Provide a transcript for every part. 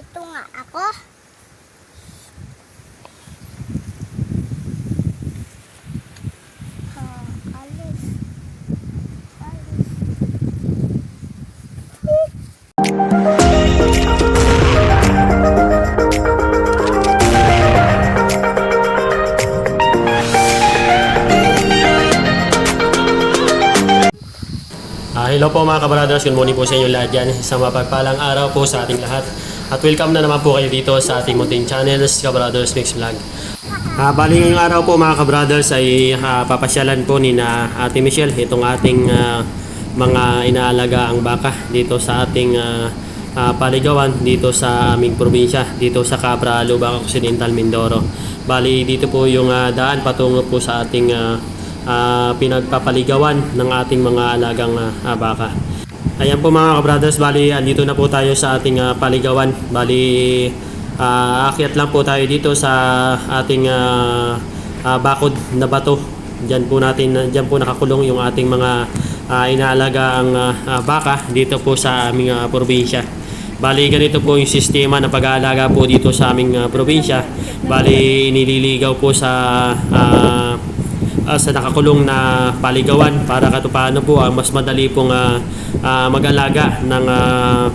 Dito nga ako. Ha, alis. Alis. Ah, hello po mga kabrothers, good morning po sa inyo lahat dyan. Isang mapagpalang araw po sa ating lahat. At welcome na naman po kayo dito sa ating munting channels, Kabrothers Mix Vlog. Ah, bali ngayong araw po mga kabrothers ay ah, papasyalan po ni na Ate Michelle itong ating ah, mga inaalaga ang baka dito sa ating ah, ah, paligawan dito sa aming probinsya, dito sa Cabra, Lubang Occidental, Mindoro. Bali dito po yung ah, daan patungo po sa ating ah, ah, pinagpapaligawan ng ating mga alagang ah, baka. Ayan po mga kabrothers, bali andito na po tayo sa ating ah, paligawan. Bali ah, aakyat lang po tayo dito sa ating ah, ah, bakod na bato. Diyan po natin diyan po nakakulong yung ating mga ah, inaalaga ang ah, baka dito po sa aming ah, probinsya. Bali ganito po yung sistema ng pag-aalaga po dito sa aming ah, probinsya. Bali inililigaw po sa ah, ah, sa nakakulong na paligawan para katupaano po ang mas madali pong ah, ah, mag-alaga ng ah,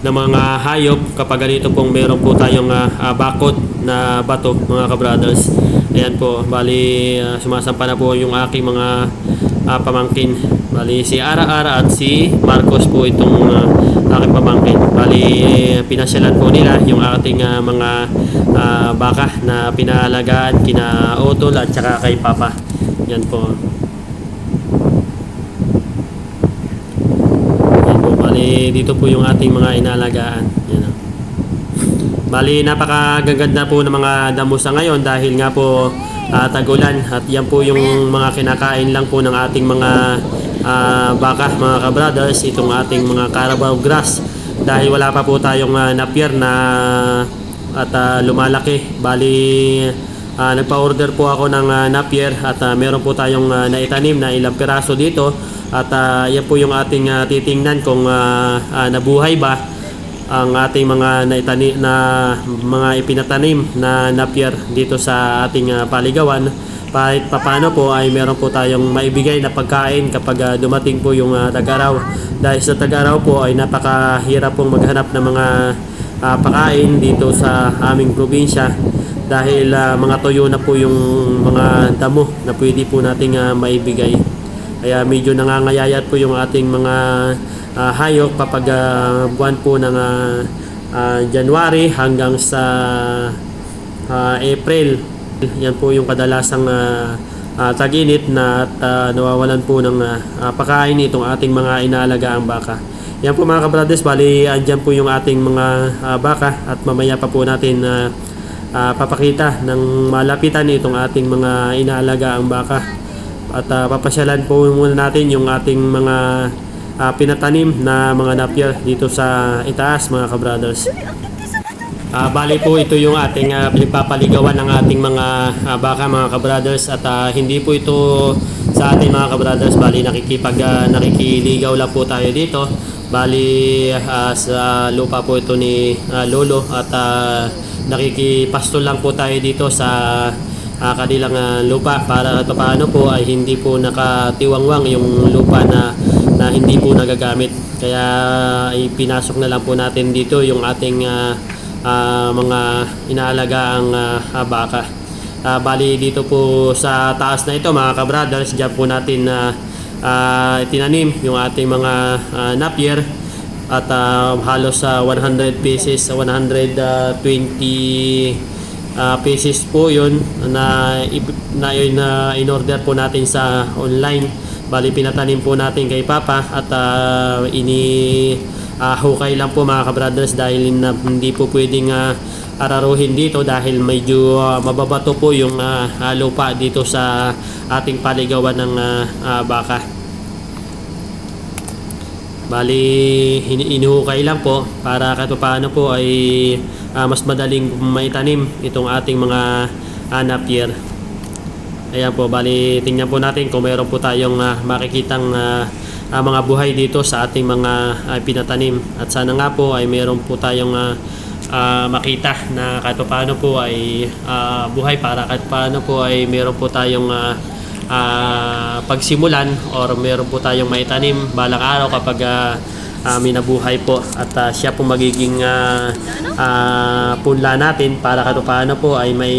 ng mga hayop kapag ganito pong meron po tayong ah, ah, bakod na bato mga kabrothers. Ayan po, bali ah, sumasampa na po yung aking mga ah, pamangkin. Bali si Ara Ara at si Marcos po itong ah, aking pamangkin. Bali pinasyalan po nila yung ating ah, mga ah, baka na pinalagaan kina Otol at saka kay Papa. Yan po. Yan po. Bali, dito po yung ating mga inalagaan. Yan o. Bali, napakagaganda po ng mga damo sa ngayon dahil nga po ah, tagulan at yan po yung mga kinakain lang po ng ating mga ah, baka, mga kabrothers, itong ating mga Carabao grass dahil wala pa po tayong ah, napier na at ah, lumalaki. Bali, ah, nagpa-order po ako ng ah, napier at ah, meron po tayong ah, naitanim na ilang piraso dito. At ah, yan po yung ating ah, titingnan kung ah, ah, nabuhay ba ang ating mga naitani na mga ipinatanim na napier dito sa ating ah, paligawan. Kahit papano po ay meron po tayong maibigay na pagkain kapag ah, dumating po yung uh, tag-araw. Dahil sa tag-araw po ay napakahirap pong maghanap ng mga ah, pakain dito sa aming probinsya dahil ah, mga tuyo na po yung mga damo na pwede po nating ah, maibigay kaya medyo nangangayayat po yung ating mga ah, hayop kapag ah, buwan po ng ah, January hanggang sa ah, April. Yan po yung kadalasang ah, ah, tag-init na at ah, nawawalan po ng ah, ah, pagkain itong ating mga inaalagaang baka. Yan po mga kabrothers, bali andyan po yung ating mga ah, baka at mamaya pa po natin ah, ah, papakita ng malapitan itong ating mga inaalagaang baka. At ah, papasyalan po muna natin yung ating mga ah, pinatanim na mga napier dito sa itaas mga kabrothers. Ah, bali po ito yung ating ah, pinagpapaligawan ng ating mga ah, baka mga kabrothers at ah, hindi po ito sa ating mga kabrothers bali nakikipag ah, nakikiligaw lang po tayo dito bali ah, sa lupa po ito ni ah, lolo at ah, nakikipastol lang po tayo dito sa ah, kanilang ah, lupa para paano po ay hindi po nakatiwangwang yung lupa na na hindi po nagagamit kaya ipinasok na lang po natin dito yung ating ah, ah, mga inaalagaang uh, baka. Ah, bali dito po sa taas na ito mga kabrothers, diyan po natin na tinanim yung ating mga ah, napier at ah, halos sa 100 pieces, 120 ah, pieces po yun na, na yun na in-order po natin sa online. Bali pinatanim po natin kay Papa at ah, ini ah, hukay lang po mga kabrothers dahil na, hindi po pwedeng ah, araruhin dito dahil medyo ah, mababato po yung ah, lupa dito sa ating paligawan ng ah, ah, baka. Bali, inuhukay lang po para kahit paano po ay ah, mas madaling maitanim itong ating mga anap year. Ayan po, bali tingnan po natin kung meron po tayong ah, makikitang ah, ah, mga buhay dito sa ating mga ah, pinatanim. At sana nga po ay meron po tayong ah, ah, makita na kahit paano po ay ah, buhay para kahit paano po ay meron po tayong ah, ah, pagsimulan or meron po tayong maitanim balang araw kapag ah, ah, minabuhay po at ah, siya po magiging ah, ah, punla natin para kahit paano po ay may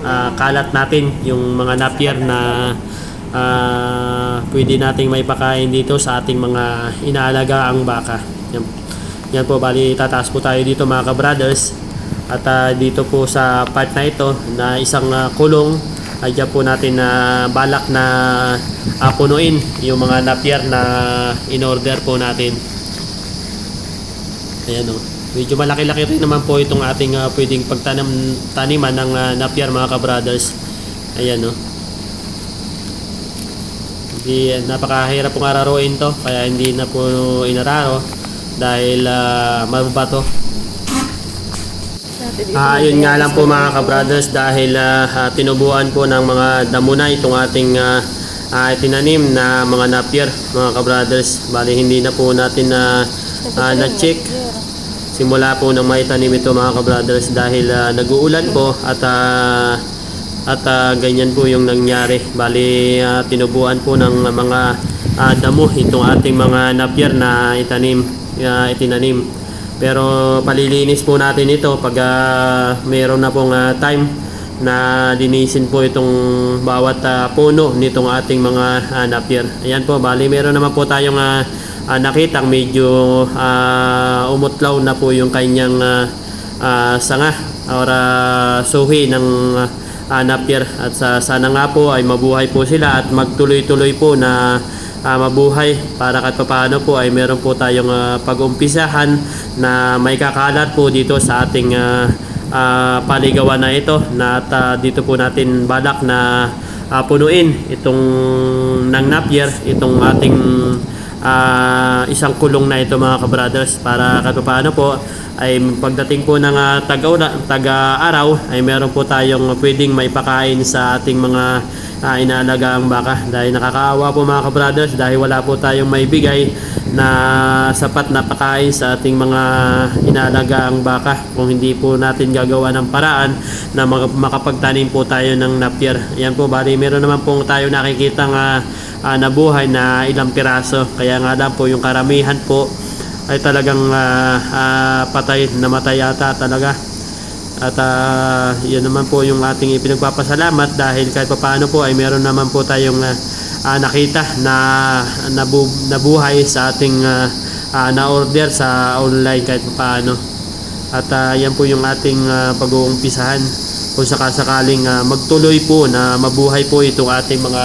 ah, kalat natin yung mga napier na ah, pwede nating may pakain dito sa ating mga inaalaga ang baka. Yan, yan po, bali tataas po tayo dito mga ka-brothers. At ah, dito po sa part na ito na isang ah, kulong ay dyan po natin na balak na ah, punuin yung mga napier na in-order po natin. Ayan o. Medyo malaki-laki rin naman po itong ating ah, pwedeng pagtanam taniman ng ah, napier mga ka-brothers. Ayan o. Hindi, napakahirap pong araruin to kaya hindi na po inararo dahil uh, mababato. Ah, yun nga lang po mga ka-brothers dahil ah, ah, tinubuan po ng mga damo na itong ating ah, ah, tinanim na mga napier mga ka-brothers. Bali hindi na po natin na ah, na-check simula po nang may tanim ito mga ka-brothers dahil ah, nag-uulan po at ah, at ah, ganyan po yung nangyari. Bali ah, tinubuan po ng mga ah, damo itong ating mga napier na itanim, ah, itinanim. Pero palilinis po natin ito pag ah, mayroon na pong ah, time na linisin po itong bawat ah, puno nitong ating mga ah, napier. Ayan po, bali meron naman po tayong uh, nakitang medyo ah, umutlaw na po yung kanyang ah, ah, sanga or ah, suhi ng ah, napier at sa sana nga po ay mabuhay po sila at magtuloy-tuloy po na ah, mabuhay. Para kahit paano po ay meron po tayong ah, pag-umpisahan na may kakalat po dito sa ating ah, ah, paligawan na ito. Na at ah, dito po natin balak na ah, punuin itong ng napier itong ating ah, isang kulong na ito mga kabrothers. Para kahit paano po ay pagdating po ng uh, taga-araw ay meron po tayong pwedeng may pakain sa ating mga uh, inaalagang baka dahil nakakaawa po mga kabrothers dahil wala po tayong may bigay na sapat na pakain sa ating mga inaalagang baka. Kung hindi po natin gagawa ng paraan na makapagtanim po tayo ng napier yan po bali meron naman po tayo nakikita nga uh, nabuhay na ilang piraso. Kaya nga lang po yung karamihan po ay talagang ah, ah, patay, namatay yata talaga. At ah, yun naman po yung ating ipinagpapasalamat dahil kahit papaano po ay meron naman po tayong ah, ah, nakita na nabu, nabuhay sa ating ah, ah, na-order sa online kahit papaano. At ah, yan po yung ating ah, pag-uumpisahan kung sakasakaling ah, magtuloy po na mabuhay po itong ating mga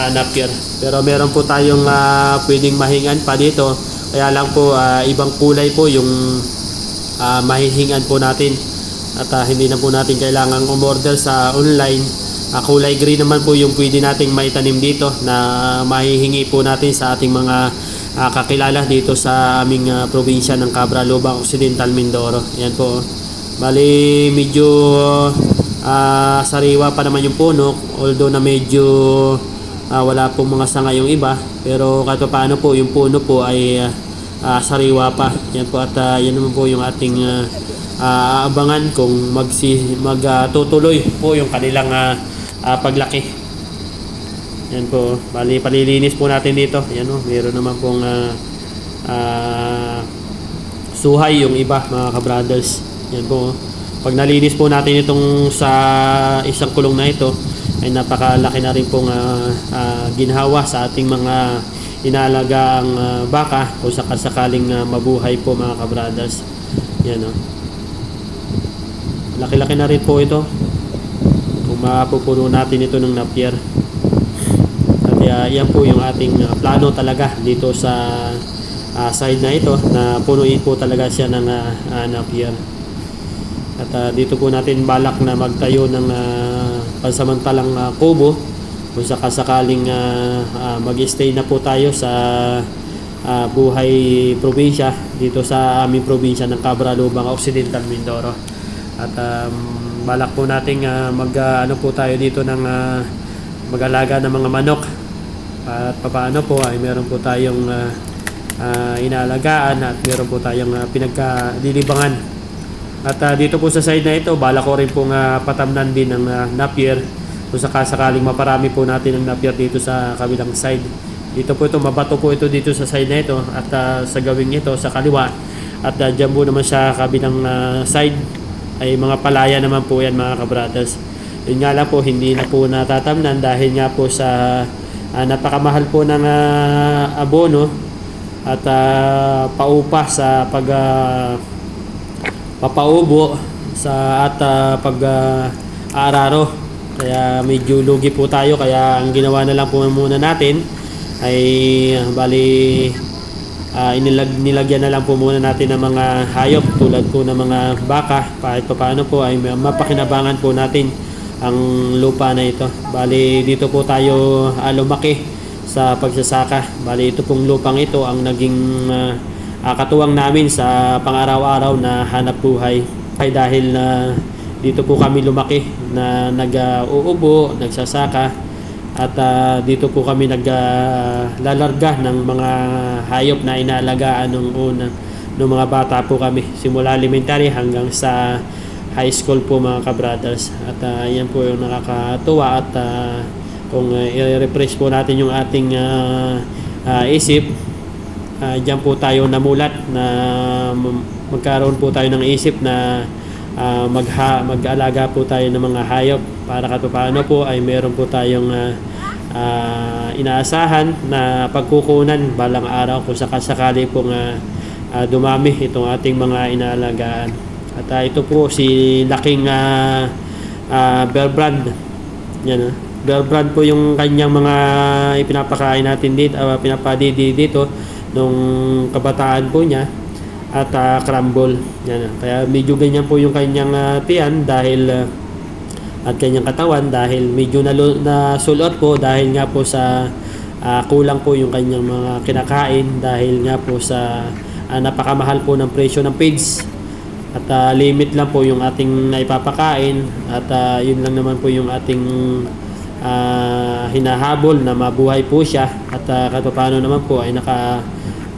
ah, napier. Pero meron po tayong ah, pwedeng mahingan pa dito kaya lang po ah, ibang kulay po yung ah, mahihingan po natin. At ah, hindi na po natin kailangang umorder sa online. Ah, kulay green naman po yung pwede nating maitanim dito na mahihingi po natin sa ating mga ah, kakilala dito sa aming ah, probinsya ng Cabra Lubang Occidental Mindoro. Yan po. Bali medyo ah, sariwa pa naman yung puno although na medyo ah, wala pong mga sanga yung iba pero kahit paano po yung puno po ay ah, ah, sariwa pa yan po at ah, yan naman po yung ating ah, ah, aabangan kung magsi, magtutuloy po yung kanilang ah, ah, paglaki yan po bali palilinis po natin dito yan o meron naman pong ah, ah, suhay yung iba mga ka-brothers yan po oh. pag nalinis po natin itong sa isang kulong na ito ay napakalaki na rin pong ah, ah, ginhawa sa ating mga inalagaang ah, baka kung sakasakaling ah, mabuhay po mga kabrothers. Yan o. Laki-laki na rin po ito. Kung mapupuno natin ito ng napier. At ah, yan po yung ating ah, plano talaga dito sa ah, side na ito na punuin po talaga siya ng ah, ah, napier. At ah, dito po natin balak na magtayo ng ah, pansamantalang ah, kubo kung sakasakaling uh, mag-stay na po tayo sa ah, buhay probinsya dito sa aming probinsya ng Cabra Lubang Occidental Mindoro. At um, balak po nating ah, mag ah, ano po tayo dito ng ah, mag-alaga ng mga manok. At papaano po ay meron po tayong ah, ah, inaalagaan at meron po tayong ah, pinagkadilibangan At ah, dito po sa side na ito, bala ko rin pong ah, patamnan din ng ah, napier kung sakasakaling maparami po natin ang napier dito sa kabilang side. Dito po ito, mabato po ito dito sa side na ito at ah, sa gawing ito sa kaliwa. At uh, dyan po naman sa kabilang ah, side ay mga palaya naman po yan mga kabrothers. Yun nga lang po, hindi na po natatamnan dahil nga po sa ah, napakamahal po ng ah, abono at ah, paupa sa pag ah, papaubo sa at ah, pag ah, aararo. Kaya medyo lugi po tayo kaya ang ginawa na lang po muna natin ay bali ah, inilag, nilagyan na lang po muna natin ng mga hayop tulad po ng mga baka kahit pa paano po ay mapakinabangan po natin ang lupa na ito. Bali dito po tayo ah, lumaki sa pagsasaka. Bali ito pong lupang ito ang naging ah, ah, katuwang namin sa pang-araw-araw na hanap buhay. Ay dahil na dito po kami lumaki na nag-uubo, nagsasaka at ah, dito po kami naglalarga ng mga hayop na inaalagaan nung una nung mga bata po kami simula elementary hanggang sa high school po mga kabrothers. At ah, yan po yung nakakatuwa at ah, kung uh, i-refresh po natin yung ating ah, ah, isip Ah, diyan po tayo namulat na magkaroon po tayo ng isip na ah, magha, mag-alaga po tayo ng mga hayop para kahit paano po ay meron po tayong ah, ah, inaasahan na pagkukunan balang araw kung sakasakali po nga ah, dumami itong ating mga inaalagaan. At ah, ito po si laking uh, bear brand. Yan ah. Bear po yung kanyang mga ipinapakain natin dito, uh, pinapadidi dito nung kabataan po niya at ah, crumble. Yan. ah. Kaya medyo ganyan po yung kanyang ah, tiyan dahil ah, at kanyang katawan dahil medyo nalu- nasulot po dahil nga po sa ah, kulang po yung kanyang mga kinakain dahil nga po sa ah, napakamahal po ng presyo ng pigs. At ah, limit lang po yung ating naipapakain at ah, yun lang naman po yung ating ah, hinahabol na mabuhay po siya at uh, paano naman po ay naka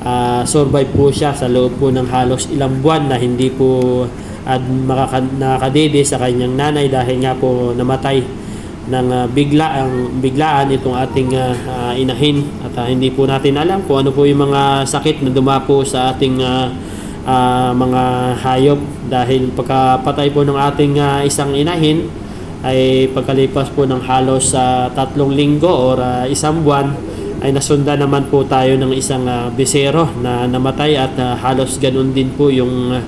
ah, survive po siya sa loob po ng halos ilang buwan na hindi po at makaka, nakakadede sa kanyang nanay dahil nga po namatay ng ah, bigla ang biglaan itong ating ah, ah, inahin. At ah, hindi po natin alam kung ano po yung mga sakit na dumapo sa ating ah, ah, mga hayop. Dahil pagkapatay po ng ating ah, isang inahin ay pagkalipas po ng halos sa tatlong linggo or ah, isang buwan ay nasunda naman po tayo ng isang ah, bisero na namatay at ah, halos ganun din po yung ah,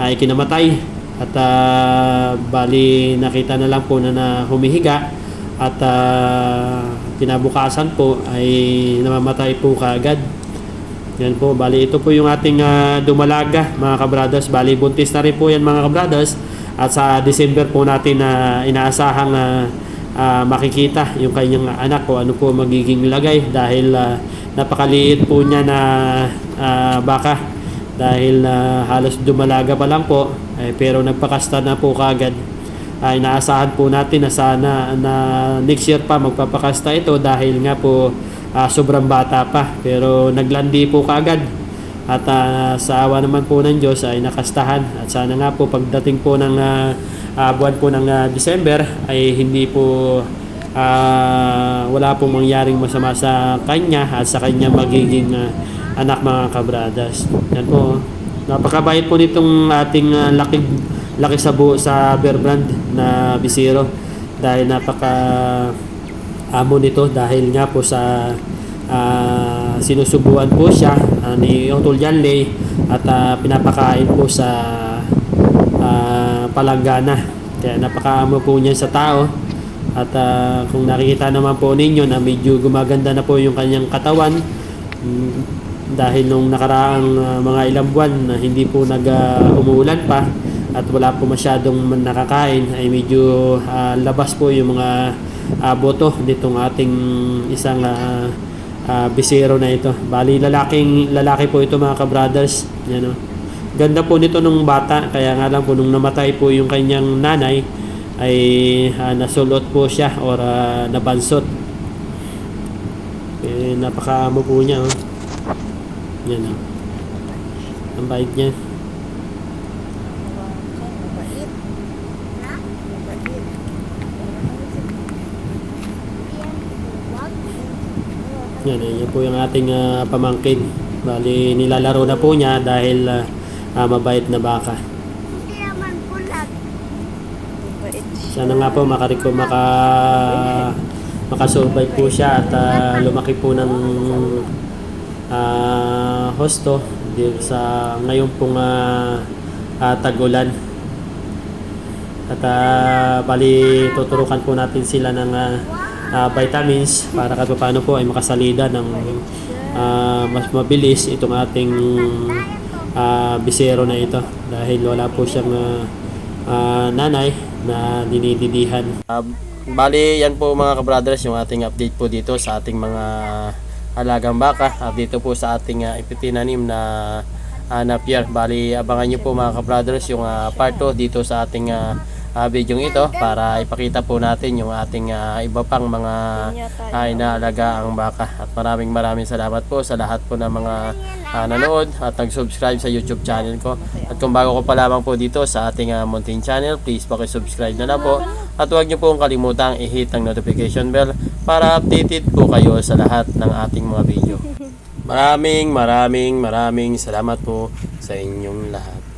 ay kinamatay at ah, bali nakita na lang po na, na humihiga at ah, kinabukasan po ay namamatay po kaagad yan po, bali ito po yung ating ah, dumalaga mga kabrothers. Bali buntis na rin po yan mga kabrothers. At sa December po natin na inaasahang ah, ah, makikita yung kanyang anak ko ano po magiging lagay dahil ah, napakaliit po niya na ah, baka dahil ah, halos dumalaga pa lang po eh, pero nagpakasta na po kagad ay inaasahan po natin na sana na next year pa magpapakasta ito dahil nga po ah, sobrang bata pa. Pero naglandi po kaagad. At ah, sa awa naman po ng Diyos ay nakastahan. At sana nga po pagdating po ng ah, ah, buwan po ng ah, December ay hindi po ah, wala pong mangyaring masama sa kanya at sa kanya magiging ah, anak mga kabradas yan po napakabait po nitong ating ah, laki laki sa buo sa bear brand na bisiro dahil napaka amo nito dahil nga po sa ah, sinusubuan po siya ah, ni Otol Janley at ah, pinapakain po sa ah, palanggana kaya napakaamo po niya sa tao. At ah, kung nakikita naman po ninyo na medyo gumaganda na po yung kanyang katawan mm, dahil nung nakaraang ah, mga ilang buwan na hindi po nag ah, umuulan pa at wala po masyadong nakakain ay medyo ah, labas po yung mga ah, boto nitong ating isang ah, ah, bisero na ito. Bali lalaking lalaki po ito mga ka-brothers. Yan o. Ganda po nito nung bata kaya nga lang po nung namatay po yung kanyang nanay ay ah, nasulot po siya or ah, nabansot. Eh, napakaamo po niya oh. Yan o. Oh. Ang bait niya. Yan, eh, yan po yung ating uh, pamangkin. Bali, nilalaro na po niya dahil uh, uh, mabait na baka. Hindi naman bulag. Sana nga po makariko, maka, makasurvive po siya at uh, lumaki po ng uh, ah, hosto sa ngayon pong ah, ah, tag-ulan. At ah, bali tuturukan po natin sila ng ah, ah, vitamins para kahit paano po ay makasalida ng ah, mas mabilis itong ating ah, bisero na ito dahil wala po siyang ah, ah, nanay na dinididihan. bali, yan po mga kabrothers yung ating update po dito sa ating mga alagang baka at dito po sa ating uh, ipitinanim na uh, na pier. Bali, abangan nyo po mga kabrothers yung ah, part 2 dito sa ating uh, video ito para ipakita po natin yung ating ah, iba pang mga uh, inaalaga ang baka. At maraming maraming salamat po sa lahat po ng mga ah, nanood at nag-subscribe sa YouTube channel ko. At kung bago ko pa lamang po dito sa ating uh, Mountain channel, please paki-subscribe na lang po. At huwag niyo po kalimutang i-hit ang notification bell para updated po kayo sa lahat ng ating mga video. Maraming maraming maraming salamat po sa inyong lahat.